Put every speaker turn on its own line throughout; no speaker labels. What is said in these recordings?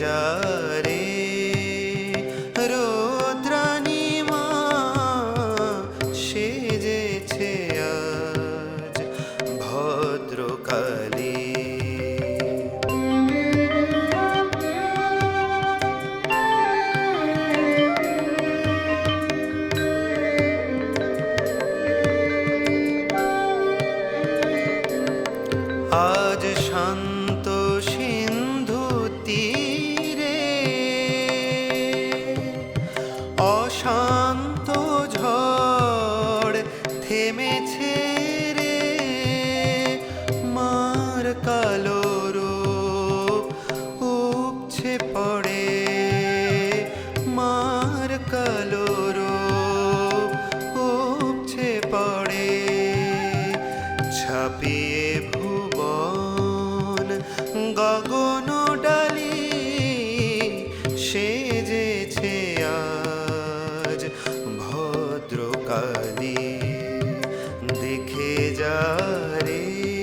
যা চোখে পড়ে। মার কালোরো উপছে পড়ে। ছাপিয়ে ভুবন গগন ডালি সেজেছে আজ। ভদ্রকালী দেখে যা রে।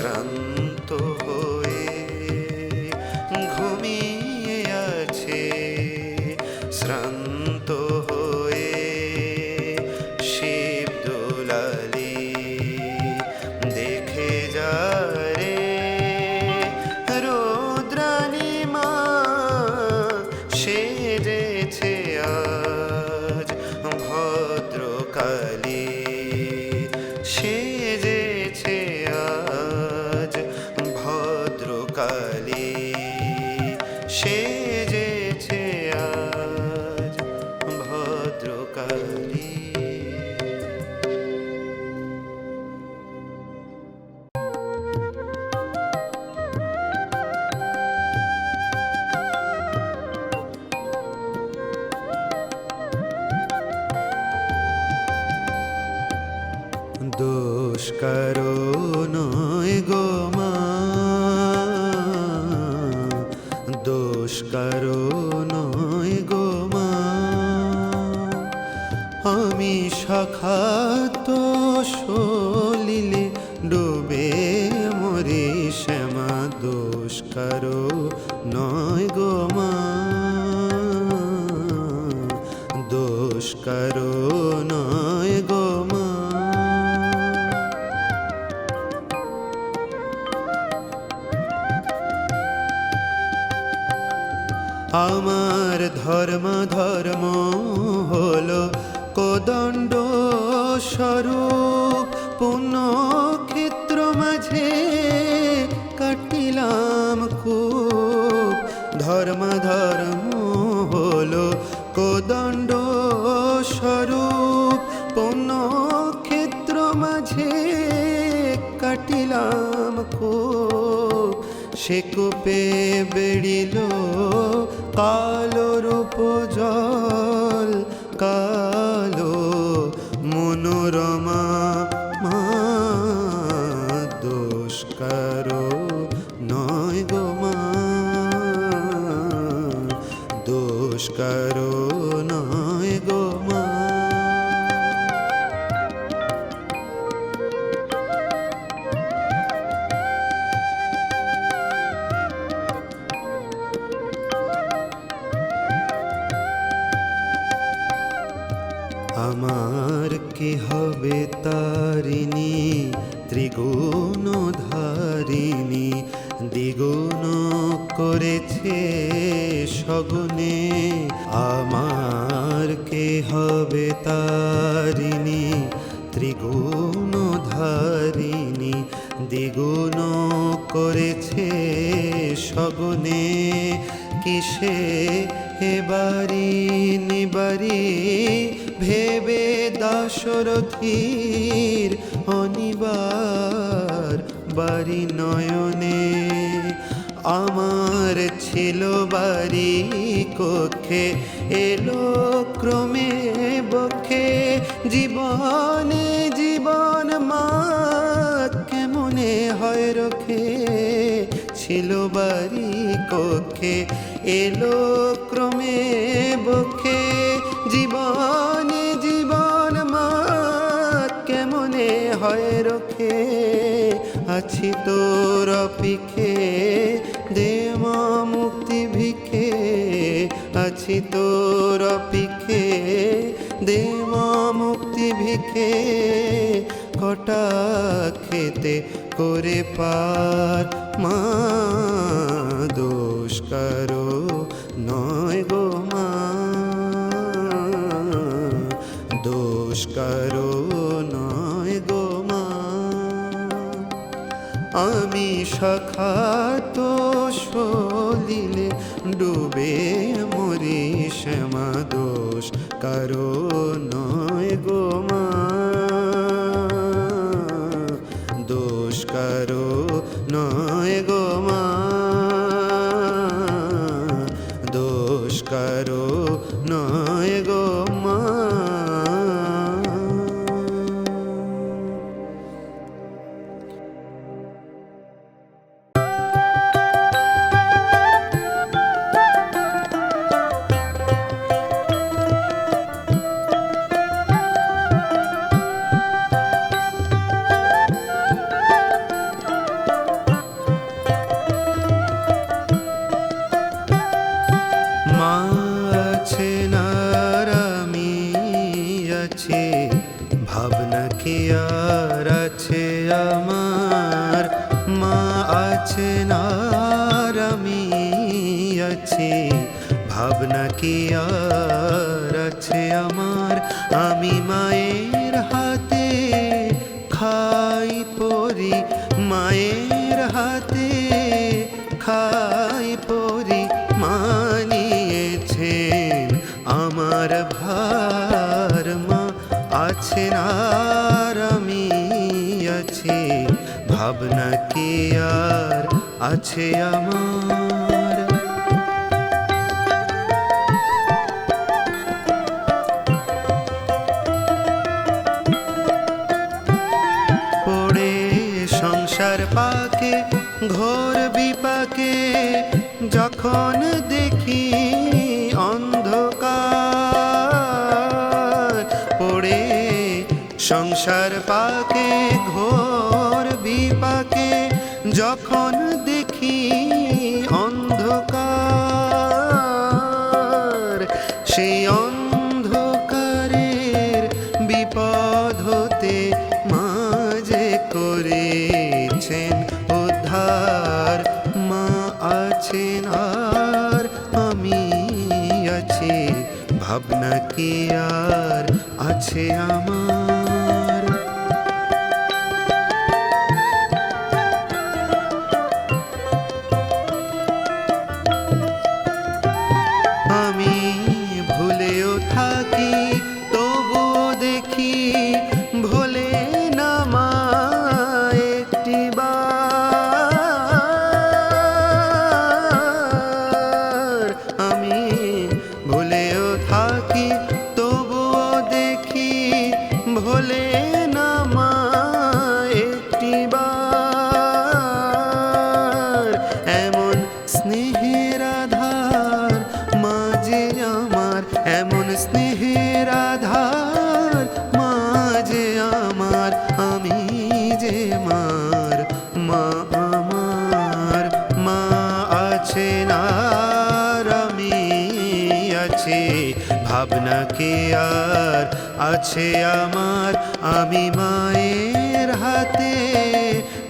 শ্রান্ত হয়ে ঘুমিয়ে আছে, শ্রান্ত হয়ে শিব দুলালি দেখে যা রে রৌদ্রানী মা সেজেছে আর আমি শাখাত সলিলে ডুবে মরি শ্যামা দোষ কারও নয় গো মা। দোষ কারও নয় গো মা। আমার ধর্ম ধর্ম হলো কোদণ্ড স্বরূপ পুণ্যক্ষেত্র মাঝে কাটিলাম খুব। ধর্ম ধর্ম হলো কোদণ্ড স্বরূপ পুণ্যক্ষেত্র মাঝে কাটিলাম খুব। সে কূপে বেড়িল কালো রূপ জল, কালো মনোরমা মা দোষ কারও নয় গো মা দোষ কারও নয় গো মা। ত্রিগুণ ধারিণী, দ্বিগুণ করেছে সগুনে আমার কে হবে তারিণী? ত্রিগুণ ধারিণী, দ্বিগুণ করেছে সগুনে কিসে এবারি নিবারি ভেবে দাশরথীর অনিবার বাড়ি নয়নে, আমার ছিল বাড়ি কক্ষে। এলো ক্রমে বক্ষে, জীবনে জীবন মা কেমনে হয় রখে? ছিল বাড়ি কক্ষে, এলো ক্রমে বক্ষে, জীবনে জীবন মা কেমনে হয় রখে? আছি তোর পিখে দে মা মুক্তি ভিখে আছি তোর পিখে দে মা মুক্তি ভিখে কটা খেতে করে পার, মা দোষ কারও নয় গো মা। দোষ কারও আমি সখাত সলিলে ডুবে মরি শ্যামা দোষ কারও আছে আর আমি আছে। ভাবনা কি আর আছে আমার? মা আছে আর আমি আছি। ভাবনা কি আর আছে আমার? আমি মায়ের হাতে খাই পরি, মায়ের হাতে আছে আমার। পড়ে সংসার পাকে ঘোর বিপাকে যখন দেখি অন্ধকার পড়ে সংসার পাকে যখন দেখি অন্ধকার, সেই অন্ধকারের বিপদ হতে মাঝে করেছেন উদ্ধার। মা আছেন আর আমি আছি, ভাবনা কি আর আছে আমার? কে আর আছে আমার? আমি মায়ের হাতে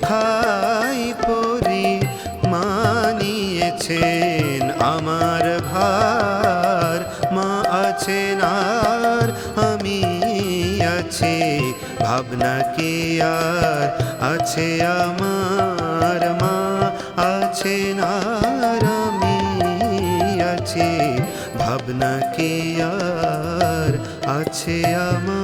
খাই পরি মানিয়েছেন আমার ভার। মা আছেন আর আমি আছি। ভাবনা কি আর আছে আমার? মা আছেন আর আমি আছি। ভাবনা কি আছে আমার